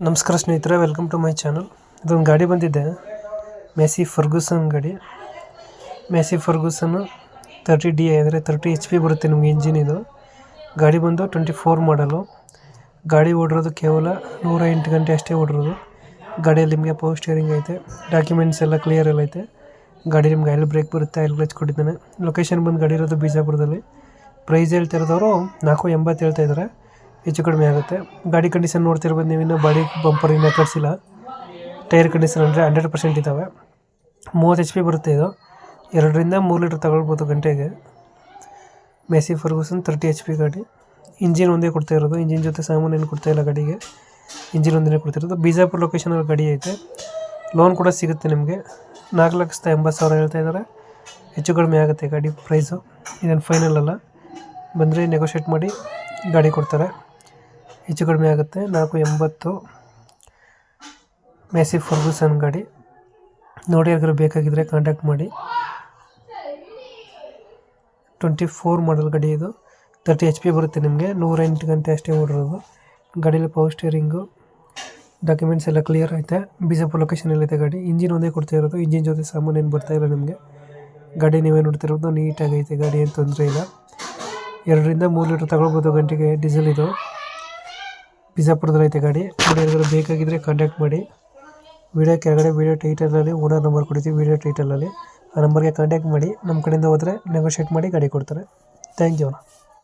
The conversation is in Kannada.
ನಮಸ್ಕಾರ ಸ್ನೇಹಿತರೆ ವೆಲ್ಕಮ್ ಟು ಮೈ ಚಾನಲ್ ಇದೊಂದು ಗಾಡಿ ಬಂದಿದೆ. ಮೆಸಿ ಫರ್ಗೂಸನ್ ಗಾಡಿ. ಮೆಸಿ ಫರ್ಗೂಸನ್ ತರ್ಟಿ ಡಿ ಅಂದರೆ ತರ್ಟಿ ಎಚ್ ಪಿ ಬರುತ್ತೆ ನಿಮಗೆ ಇಂಜಿನ್ ಇದು. ಗಾಡಿ ಬಂದು ಟ್ವೆಂಟಿ ಫೋರ್ ಮಾಡಲು ಗಾಡಿ ಓಡಿರೋದು ಕೇವಲ ನೂರ ಎಂಟು ಗಂಟೆ ಅಷ್ಟೇ ಓಡಿರೋದು. ಗಾಡಿಯಲ್ಲಿ ನಿಮಗೆ ಪವರ್ ಸ್ಟೇರಿಂಗ್ ಐತೆ ಡಾಕ್ಯುಮೆಂಟ್ಸ್ ಎಲ್ಲ ಕ್ಲಿಯರ್ ಎಲ್ಲ ಐತೆ. ಗಾಡಿ ನಿಮ್ಗೆ ಆಯಿಲ್ ಬ್ರೇಕ್ ಬರುತ್ತೆ ಆಯಿಲ್ ಕ್ಲಚ್ ಕೊಟ್ಟಿದ್ದಾನೆ. ಲೊಕೇಶನ್ ಬಂದು ಗಾಡಿ ಇರೋದು ಬಿಜಾಪುರದಲ್ಲಿ. ಪ್ರೈಸ್ ಹೇಳ್ತಿರೋದವರು ನಾಲ್ಕು ಎಂಬತ್ತು ಹೇಳ್ತಾ ಇದ್ದಾರೆ. ಹೆಚ್ಚು ಕಡಿಮೆ ಆಗುತ್ತೆ. ಗಾಡಿ ಕಂಡೀಷನ್ ನೋಡ್ತಿರ್ಬೋದು ನೀವು ಇನ್ನೂ ಬಾಡಿ ಬಂಪರ್ ಇನ್ನೂ ಕಟ್ಸಿಲ್ಲ. ಟೈರ್ ಕಂಡೀಷನ್ ಅಂದರೆ ಹಂಡ್ರೆಡ್ ಪರ್ಸೆಂಟ್ ಇದ್ದಾವೆ. ಮೂವತ್ತು ಎಚ್ ಪಿ ಬರುತ್ತೆ ಇದು. ಎರಡರಿಂದ ಮೂರು ಲೀಟ್ರ್ ತಗೊಳ್ಬೋದು ಗಂಟೆಗೆ. Massey Ferguson thirty H P ಗಾಡಿ. ಇಂಜಿನ್ ಒಂದೇ ಕೊಡ್ತಾ ಇರೋದು. ಇಂಜಿನ್ ಜೊತೆ ಸಾಮಾನು ಏನು ಕೊಡ್ತಾ ಇಲ್ಲ ಗಾಡಿಗೆ. ಇಂಜಿನ್ ಒಂದೇ ಕೊಡ್ತಿರೋದು ಬಿಜಾಪುರ ಲೊಕೇಶನಲ್ಲಿ ಗಾಡಿ ಐತೆ. ಲೋನ್ ಕೂಡ ಸಿಗುತ್ತೆ ನಿಮಗೆ. ನಾಲ್ಕು ಲಕ್ಷದ ಎಂಬತ್ತು ಸಾವಿರ ಹೇಳ್ತಾ ಇದ್ದಾರೆ. ಹೆಚ್ಚು ಕಡಿಮೆ ಆಗುತ್ತೆ ಗಾಡಿ ಪ್ರೈಸು ಇದೇನು ಫೈನಲ್ ಅಲ್ಲ. ಬಂದರೆ ನೆಗೋಷಿಯೇಟ್ ಮಾಡಿ ಗಾಡಿ ಕೊಡ್ತಾರೆ. ಹೆಚ್ಚು ಕಡಿಮೆ ಆಗುತ್ತೆ. ನಾಲ್ಕು ಎಂಬತ್ತು ಮೆಸಿ ಫರ್ಗೂಸನ್ ಗಾಡಿ. ನೋಡಿ ಯಾರಿಗಾರು ಬೇಕಾಗಿದ್ದರೆ ಕಾಂಟ್ಯಾಕ್ಟ್ ಮಾಡಿ. ಟ್ವೆಂಟಿ ಫೋರ್ ಮಾಡಲ್ ಗಾಡಿ ಇದು. ತರ್ಟಿ ಎಚ್ ಪಿ ಬರುತ್ತೆ ನಿಮಗೆ. ನೂರ ಎಂಟು ಗಂಟೆ ಅಷ್ಟೇ ಓಡಿರೋದು. ಗಾಡೀಲಿ ಪವರ್ ಸ್ಟೇರಿಂಗು ಡಾಕ್ಯುಮೆಂಟ್ಸ್ ಎಲ್ಲ ಕ್ಲಿಯರ್ ಐತೆ. ಬಿಜಾಪುರ ಲೊಕೇಶನಲ್ಲಿದೆ ಗಾಡಿ. ಇಂಜಿನ್ ಒಂದೇ ಕೊಡ್ತಾ ಇರೋದು. ಇಂಜಿನ್ ಜೊತೆ ಸಾಮಾನು ಏನು ಬರ್ತಾ ಇಲ್ಲ ನಿಮಗೆ. ಗಾಡಿ ನೀವೇ ನೋಡ್ತಿರೋದು. ನೀಟಾಗೈತೆ ಗಾಡಿ, ಏನು ತೊಂದರೆ ಇಲ್ಲ. ಎರಡರಿಂದ ಮೂರು ಲೀಟ್ರ್ ತಗೊಳ್ಬೋದು ಗಂಟೆಗೆ. ಡೀಸೆಲ್ ಇದು. ಬಿಜಾಪುರದಲ್ಲಿ ಐತೆ ಗಾಡಿ. ಯಾರಿಗಾರು ಬೇಕಾಗಿದ್ದರೆ ಕಾಂಟ್ಯಾಕ್ಟ್ ಮಾಡಿ. ವಿಡಿಯೋ ಕೆಳಗಡೆ ವಿಡಿಯೋ ಟೈಟಲಲ್ಲಿ ಓನರ್ ನಂಬರ್ ಕೊಡ್ತೀವಿ ವಿಡಿಯೋ ಟೈಟಲಲ್ಲಿ ಆ ನಂಬರ್ಗೆ ಕಾಂಟ್ಯಾಕ್ಟ್ ಮಾಡಿ. ನಮ್ಮ ಕಡೆಯಿಂದ ಹೋದರೆ ನೆಗೋಷಿಯೇಟ್ ಮಾಡಿ ಗಾಡಿ ಕೊಡ್ತಾರೆ. Thank you